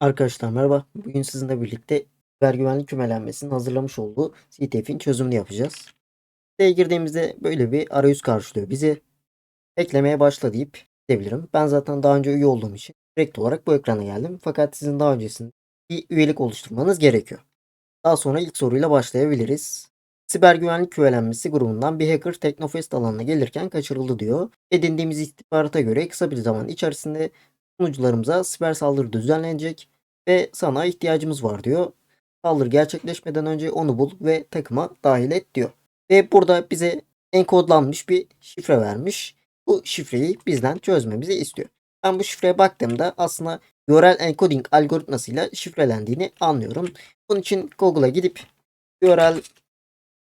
Arkadaşlar merhaba. Bugün sizinle birlikte siber güvenlik kümelenmesinin hazırlamış olduğu CTF'in çözümünü yapacağız. Siteye girdiğimizde böyle bir arayüz karşılıyor bizi. Eklemeye başla deyip gidebilirim. Ben zaten daha önce üye olduğum için direkt olarak bu ekrana geldim. Fakat sizin daha öncesinde bir üyelik oluşturmanız gerekiyor. Daha sonra ilk soruyla başlayabiliriz. Siber güvenlik kümelenmesi grubundan bir hacker Teknofest alanına gelirken kaçırıldı diyor. Edindiğimiz istihbarata göre kısa bir zaman içerisinde sunucularımıza siber saldırı düzenlenecek ve sana ihtiyacımız var diyor. Saldırı gerçekleşmeden önce onu bul ve takıma dahil et diyor. Ve burada bize enkodlanmış bir şifre vermiş. Bu şifreyi bizden çözmemizi istiyor. Ben bu şifreye baktığımda aslında URL encoding algoritmasıyla şifrelendiğini anlıyorum. Bunun için Google'a gidip URL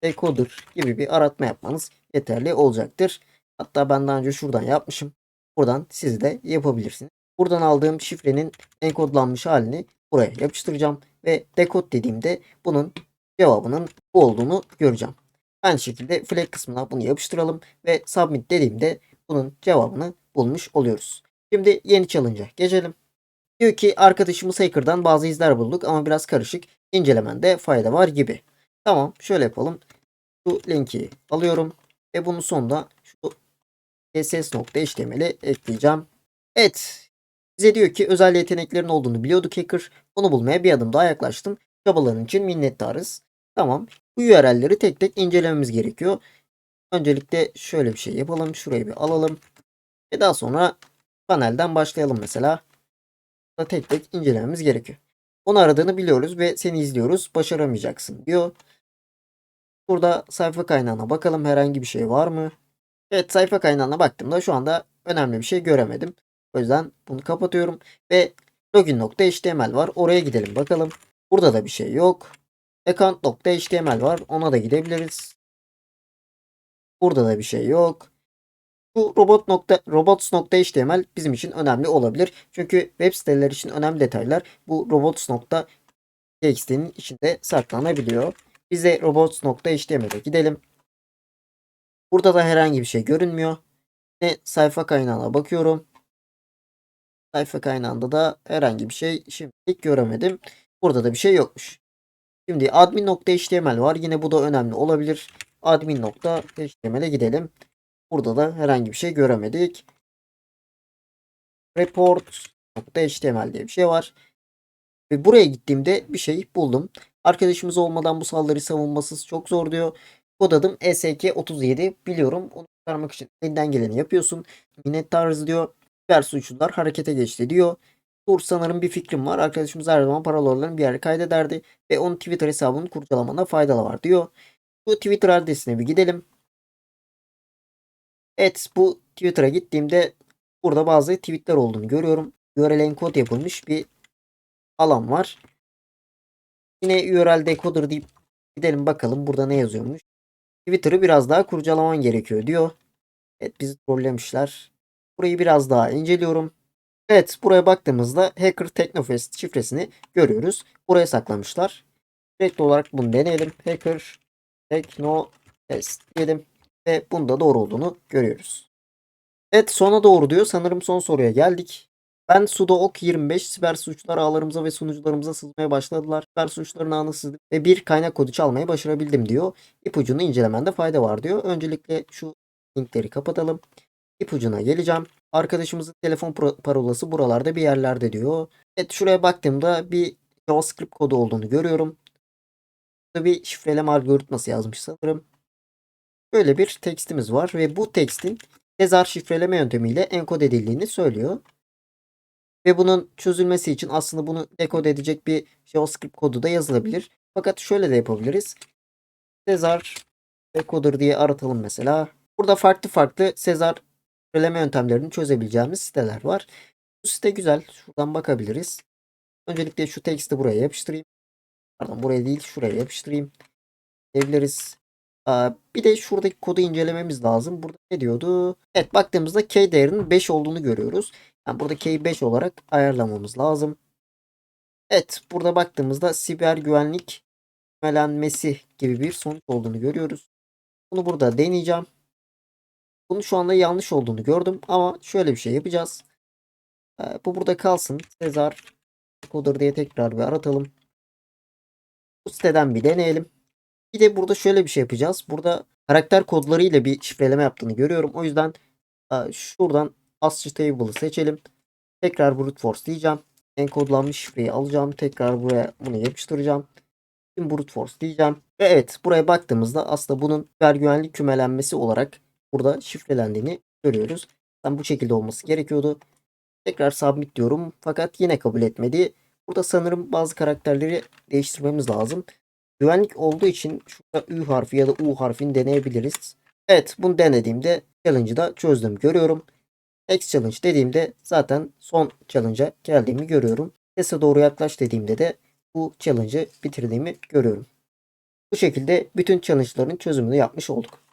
decoder gibi bir aratma yapmanız yeterli olacaktır. Hatta ben daha önce şuradan yapmışım. Buradan siz de yapabilirsiniz. Buradan aldığım şifrenin enkodlanmış halini buraya yapıştıracağım ve decode dediğimde bunun cevabının bu olduğunu göreceğim. Aynı şekilde flag kısmına bunu yapıştıralım ve submit dediğimde bunun cevabını bulmuş oluyoruz. Şimdi yeni challenge'a geçelim. Diyor ki arkadaşımız hacker'dan bazı izler bulduk ama biraz karışık. İncelemende fayda var gibi. Tamam şöyle yapalım. Şu linki alıyorum ve bunun sonunda şu css.html'i ekleyeceğim. Evet. Bize diyor ki özel yeteneklerin olduğunu biliyorduk hacker. Onu bulmaya bir adım daha yaklaştım. Çabaların için minnettarız. Tamam. Bu URL'leri tek tek incelememiz gerekiyor. Öncelikle şöyle bir şey yapalım. Şurayı bir alalım. Ve daha sonra panelden başlayalım mesela. Da tek tek incelememiz gerekiyor. Onu aradığını biliyoruz ve seni izliyoruz. Başaramayacaksın diyor. Burada sayfa kaynağına bakalım herhangi bir şey var mı? Evet sayfa kaynağına baktığımda şu anda önemli bir şey göremedim. O yüzden bunu kapatıyorum ve login.html var. Oraya gidelim bakalım. Burada da bir şey yok. Account.html var. Ona da gidebiliriz. Burada da bir şey yok. Bu robot nokta, robots.html bizim için önemli olabilir. Çünkü web siteler için önemli detaylar bu robots.txt'nin içinde saklanabiliyor. Biz de robots.html'e gidelim. Burada da herhangi bir şey görünmüyor. Ve sayfa kaynağına bakıyorum. Sayfa kaynağında da herhangi bir şey şimdilik göremedim. Burada da bir şey yokmuş. Şimdi admin.html var. Yine bu da önemli olabilir. Admin.html'e gidelim. Burada da herhangi bir şey göremedik. Report.html diye bir şey var. Ve buraya gittiğimde bir şey buldum. Arkadaşımız olmadan bu saldırı savunmasız çok zor diyor. Kod adım ESK37 biliyorum. Onu çıkarmak için elinden geleni yapıyorsun. Minnettarız diyor. Diğer suçlular harekete geçti diyor. Dur sanırım bir fikrim var. Arkadaşımız her zaman paralellerini bir yere kaydederdi. Ve onun Twitter hesabını kurcalamana faydalı var diyor. Bu Twitter adresine bir gidelim. Evet bu Twitter'a gittiğimde burada bazı tweetler olduğunu görüyorum. URL encode yapılmış bir alan var. Yine URL decoder deyip gidelim bakalım burada ne yazıyormuş. Twitter'ı biraz daha kurcalaman gerekiyor diyor. Evet bizi trollemişler. Burayı biraz daha inceliyorum. Evet buraya baktığımızda Hacker Technofest şifresini görüyoruz. Buraya saklamışlar. Direkt olarak bunu deneyelim. Hacker Technofest diyelim. Ve bunda doğru olduğunu görüyoruz. Evet sona doğru diyor. Sanırım son soruya geldik. Ben sudo ok 25 siber suçlar ağlarımıza ve sunucularımıza sızmaya başladılar. Siber suçların ağını sızdık ve bir kaynak kodu çalmayı başarabildim diyor. İpucunu incelemende fayda var diyor. Öncelikle şu linkleri kapatalım. İpucuna geleceğim. Arkadaşımızın telefon parolası buralarda bir yerlerde diyor. Evet şuraya baktığımda bir JavaScript kodu olduğunu görüyorum. Burada bir şifreleme algoritması yazmış sanırım. Böyle bir tekstimiz var ve bu tekstin Sezar şifreleme yöntemiyle enkod edildiğini söylüyor. Ve bunun çözülmesi için aslında bunu dekode edecek bir JavaScript kodu da yazılabilir. Fakat şöyle de yapabiliriz. Sezar decoder diye aratalım mesela. Burada farklı farklı Sezar şifreleme yöntemlerini çözebileceğimiz siteler var. Bu site güzel. Şuradan bakabiliriz. Öncelikle şu teksti buraya yapıştırayım. Pardon buraya değil şuraya yapıştırayım. Diyebiliriz. Bir de şuradaki kodu incelememiz lazım. Burada ne diyordu? Evet baktığımızda k değerinin 5 olduğunu görüyoruz. Yani burada k'yi 5 olarak ayarlamamız lazım. Evet burada baktığımızda siber güvenlik kümelenmesi gibi bir sonuç olduğunu görüyoruz. Bunu burada deneyeceğim. Bunu şu anda yanlış olduğunu gördüm ama şöyle bir şey yapacağız. Bu burada kalsın. Sezar Coder diye tekrar bir aratalım. Bu siteden bir deneyelim. Bir de burada şöyle bir şey yapacağız. Burada karakter kodları ile bir şifreleme yaptığını görüyorum. O yüzden e, şuradan ASCII table'ı seçelim. Tekrar brute force diyeceğim. Enkodlanmış şifreyi alacağım. Tekrar buraya bunu yapıştıracağım. Şimdi brute force diyeceğim. Ve evet buraya baktığımızda aslında bunun siber güvenlik kümelenmesi olarak burada şifrelendiğini görüyoruz. Ben bu şekilde olması gerekiyordu. Tekrar submit diyorum. Fakat yine kabul etmedi. Burada sanırım bazı karakterleri değiştirmemiz lazım. Güvenlik olduğu için şurada Ü harfi ya da U harfini deneyebiliriz. Evet bunu denediğimde challenge'ı da çözdüm görüyorum. Next challenge dediğimde zaten son challenge'a geldiğimi görüyorum. Sese doğru yaklaş dediğimde de bu challenge'ı bitirdiğimi görüyorum. Bu şekilde bütün challenge'ların çözümünü yapmış olduk.